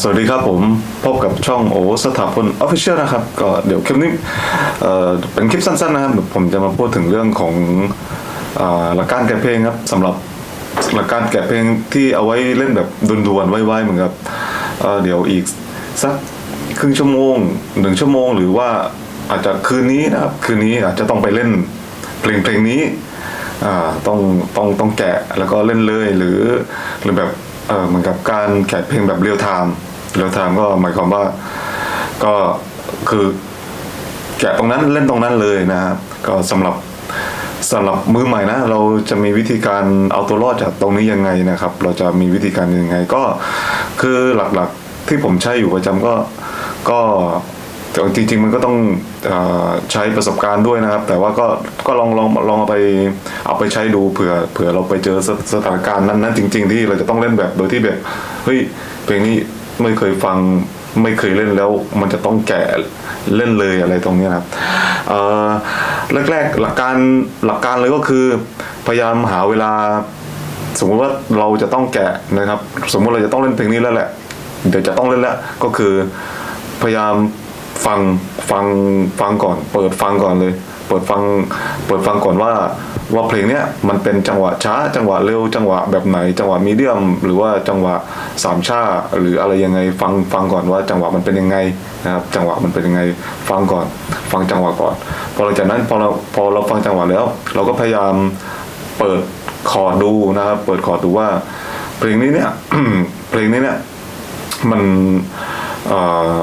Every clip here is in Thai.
สวัสดีครับผมพบกับช่องโอสถาพลออฟฟิเชียลนะครับ ก็เดี๋ยวคลิปนี้เเป็นคลิปสั้นๆนะครับผมจะมาพูดถึงเรื่องของหลักการแกะเพลงครับสำหรับหลักการแกะเพลงที่เอาไว้เล่นแบบด่วนๆไว้ๆเหมือนกับเเดี๋ยวอีกสักครึ่งชั่วโมงหนึ่งชั่วโมง หรือว่าอาจจะคืนนี้นะครับคืนนี้อาจจะต้องไปเล่นเพลงเพลงนี้ต้องต้องต้องแกะแล้วก็เล่นเลยหรือหรือแบบ เออเหมือนกับการแกะเพลงแบบเรียลไทม์เรียลไทม์ก็หมายความว่าก็คือแกะตรงนั้นเล่นตรงนั้นเลยนะครับก็สำหรับสำหรับมือใหม่นะ เราจะมีวิธีการเอาตัวรอดจากตรงนี้ยังไงนะครับ เราจะมีวิธีการยังไงก็คือหลักๆที่ผมใช้อยู่ประจำก็ก็ แต่จริงๆมันก็ต้องอใช้ประสบการณ์ด้วยนะครับ แต่ว่าก็ก็ลองลองลองเอาไปเอาไปใช้ดูเผื่อเผื่อเราไปเจอสสถานการณ์นั้นๆจริง ๆ ที่เราจะต้องเล่นแบบโดยที่แบบเฮ้ยเพลงนี้ไม่เคยฟังไม่เคยเล่นแล้วมันจะต้องแกะเล่นเลยอะไรตรงนี้นะครับแรกๆหลักการหลักการเลยก็คือ พยายามหาเวลา สมมติว่าเราจะต้องแกะนะครับ สมมติเราจะต้องเล่นเพลงนี้แล้วแหละ เดี๋ยวจะต้องเล่นแล้วก็คือพยายาม ฟังฟังฟังก่อน เปิดฟังก่อนเลย เปิดฟังเปิดฟังก่อนว่าว่าเพลงเนี้ยมันเป็นจังหวะช้าจังหวะเร็วจังหวะแบบไหน จังหวะมีเดียม หรือว่าจังหวะสามชาหรืออะไรยังไงฟังฟังก่อนว่าจังหวะมันเป็นยังไงนะครับจังหวะมันเป็นยังไงฟังก่อน ฟังจังหวะก่อนพอหลังจากนั้นพอเราพอเราฟังจังหวะแล้ว เราก็พยายามเปิดคอร์ดดูนะครับเปิดคอร์ดดูว่า เพลงนี้เนี่ยเพลงนี้เนี่ยมันเอ่อ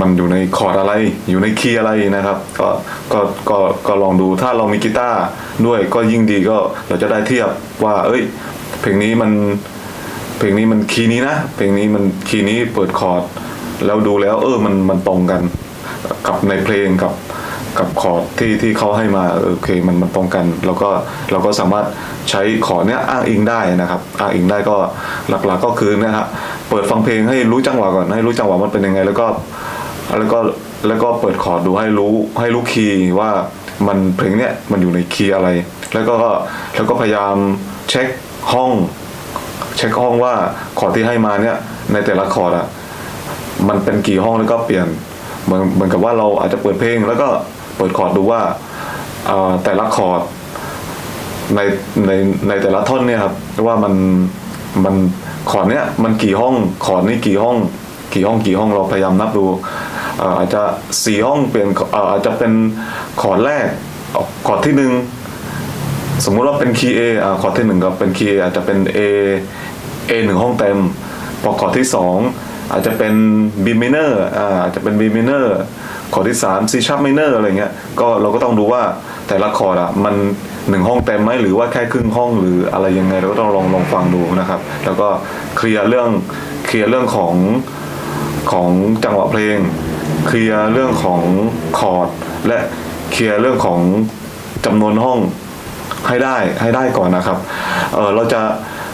มันอยู่ในคอร์ดอะไร อยู่ในคีย์อะไรนะครับ ก็ก็ก็ก็ลองดูถ้าเรามีกีตาร์ด้วยก็ยิ่งดีก็เราจะได้เทียบว่า เอ้ย เพลงนี้มันเพลงนี้มันคีย์นี้นะเพลงนี้มันคีย์นี้เปิดคอร์ดแล้วดูแล้ว เออมันมันตรงกัน กับในเพลงกับกับคอร์ดที่ที่เขาให้มาโอเคมันมันตรงกันแล้วก็เราก็สามารถใช้คอร์ดเนี้ยอ้างอิงได้นะครับ อ้างอิงได้ก็หลักๆก็คือเนะฮะเปิดฟังเพลงให้รู้จังหวะก่อนให้รู้จังหวะมันเป็นยังไง แล้วก็ แล้วก็แล้วก็เปิดคอร์ดดูให้รู้ให้รู้คีย์ว่ามันเพลงเนี้ยมันอยู่ในคีย์อะไร แล้วก็แล้วก็พยายามเช็คห้อง เช็คห้องว่าคอร์ดที่ให้มาเนี่ยในแต่ละคอร์ดอะมันเป็นกี่ห้องแล้วก็เปลี่ยนเหมือนเหมือนกับว่าเราอาจจะเปิดเพลง แล้วก็เปิดคอร์ดดูว่าแต่ละคอร์ดในในในแต่ละท่อนเนี่ยครับว่ามันมันคอร์ดเนี้ยมันกี่ห้องคอร์ดนี้กี่ห้อง กี่ห้องกี่ห้องเราพยายามนับดู อาจจะสี่ห้องเปลี่ยนอาจจะเป็นคอร์ดแรกคอร์ดที่หนึ่งสมมุติว่าเป็นคีย์ A อ่าคอร์ดที่หนึ่งก็เป็นคีย์อาจจะเป็น A A หนึ่งห้องเต็มพอคอร์ดที่สองอาจจะเป็น B minor อ่าอาจจะเป็น B minor คอร์ดที่สาม C sharp minor อะไรเงี้ยก็เราก็ต้องดูว่าแต่ละคอร์ดอะมันหนึ่งห้องเต็มไหมหรือว่าแค่ครึ่งห้องหรืออะไรยังไงเราก็ต้องลองลองฟังดูนะครับ แล้วก็เคลียร์เรื่องเคลียร์เรื่องของของจังหวะเพลง เคลียร์เรื่องของคอร์ดและเคลียร์เรื่องของจำนวนห้องให้ได้ให้ได้ก่อนนะครับเออเราจะ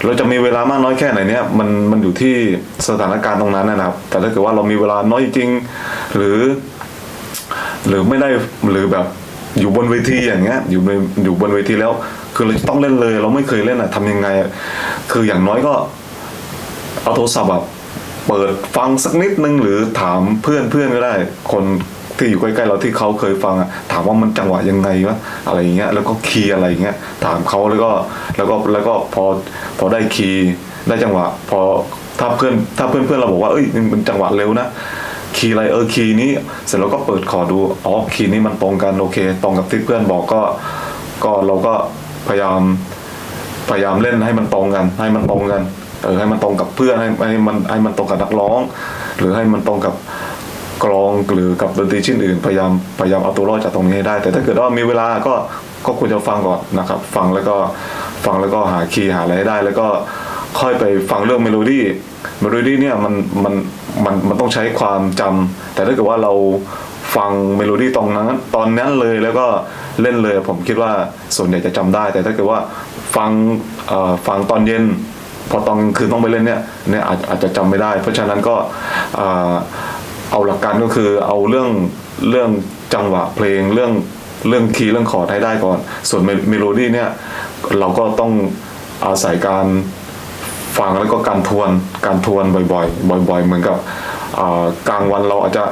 เราจะมีเวลามากน้อยแค่ไหนเนี่ยมันมันอยู่ที่สถานการณ์ตรงนั้นนะครับ แต่ถ้าเกิดว่าเรามีเวลาน้อยจริงหรือ หรือไม่ได้หรือแบบอยู่บนเวทีอย่างเงี้ยอยู่ในอยู่บนเวทีแล้ว คือเราจะต้องเล่นเลย เราไม่เคยเล่นอะทำยังไงอะคืออย่างน้อยก็เอาโทรศัพท์แบบ เปิดฟังสักนิดนึงหรือถามเพื่อนเพื่อนก็ได้ คนที่อยู่ใกล้ๆเราที่เขาเคยฟังถามว่ามันจังหวะยังไงวะอะไรอย่างเงี้ยแล้วก็คีย์อะไรอย่างเงี้ยถามเขาแล้วก็แล้วก็แล้วก็พอพอได้คีย์ได้จังหวะ พอถ้าเพื่อนถ้าเพื่อนเพื่อนเราบอกว่าเอ้ยมันจังหวะเร็วนะคีย์อะไรเออคีย์นี้เสร็จแล้วก็เปิดคอดดูอ๋อคีย์นี้มันตรงกันโอเค ตรงกับที่เพื่อนบอกก็ ก็เราก็พยายามพยายามเล่นให้มันตรงกัน ให้มันตรงกัน เออให้มันตรงกับเพื่อนให้ให้มันให้มันตรงกับนักร้อง หรือให้มันตรงกับกลองหรือกับดนตรีชิ้นอื่นพยายามพยายามเอาตัวรอดจากตรงนี้ให้ได้ แต่ถ้าเกิดว่ามีเวลาก็ก็ควรจะฟังก่อนนะครับ ฟังแล้วก็ฟังแล้วก็หาคีย์หาอะไรให้ได้ แล้วก็ค่อยไปฟังเรื่องเมโลดี้เมโลดี้เนี่ยมันมันมันมันต้องใช้ความจำแต่ถ้าเกิดว่าเราฟังเมโลดี้ตรงนั้น ตอนนั้นเลยแล้วก็เล่นเลย ผมคิดว่าส่วนใหญ่จะจำได้ แต่ถ้าเกิดว่าฟังฟังตอนเย็น พอตอนคืนต้องไปเล่นเนี่ยเนี่ยอาจอาจจะจำไม่ได้ เพราะฉะนั้นก็เอาหลักการก็คือเอาเรื่องเรื่องจังหวะเพลงเรื่องเรื่องคีย์เรื่องคอร์ดให้ได้ก่อน ส่วนเมโลดี้เนี่ยเราก็ต้องอาศัยการฟังแล้วก็การทวนการทวนบ่อยๆ บ่อย ๆ เหมือนกับกลางวันเราอาจจะ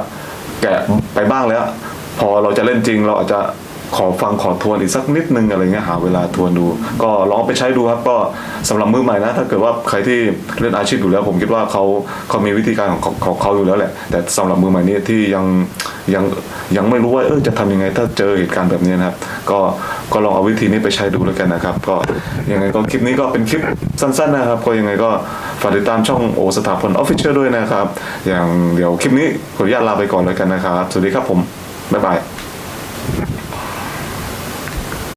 แกะไปบ้างแล้ว พอเราจะเล่นจริงเราอาจจะ ขอฟังขอทวนอีกสักนิดนึงอะไรเงี้ยหาเวลาทวนดู ก็ลองไปใช้ดูครับก็สำหรับมือใหม่นะถ้าเกิดว่าใครที่เล่นอาชีพอยู่แล้ว ผมคิดว่าเขาเขามีวิธีการของของเขาอยู่แล้วแหละ แต่สำหรับมือใหม่นี้ที่ยังยังยังไม่รู้ว่าเออจะทำยังไงถ้าเจอเหตุการณ์แบบนี้นะครับ ก็ก็ลองเอาวิธีนี้ไปใช้ดูแล้วกันนะครับ ก็ยังไงก็คลิปนี้ก็เป็นคลิปสั้นๆนะครับ ก็ยังไงก็ฝากติดตามช่องโอสถาพลออฟฟิเชียลด้วยนะครับ อย่างเดี๋ยวคลิปนี้ขออนุญาตลาไปก่อนแล้วกันนะครับ สวัสดีครับผม บ๊ายบาย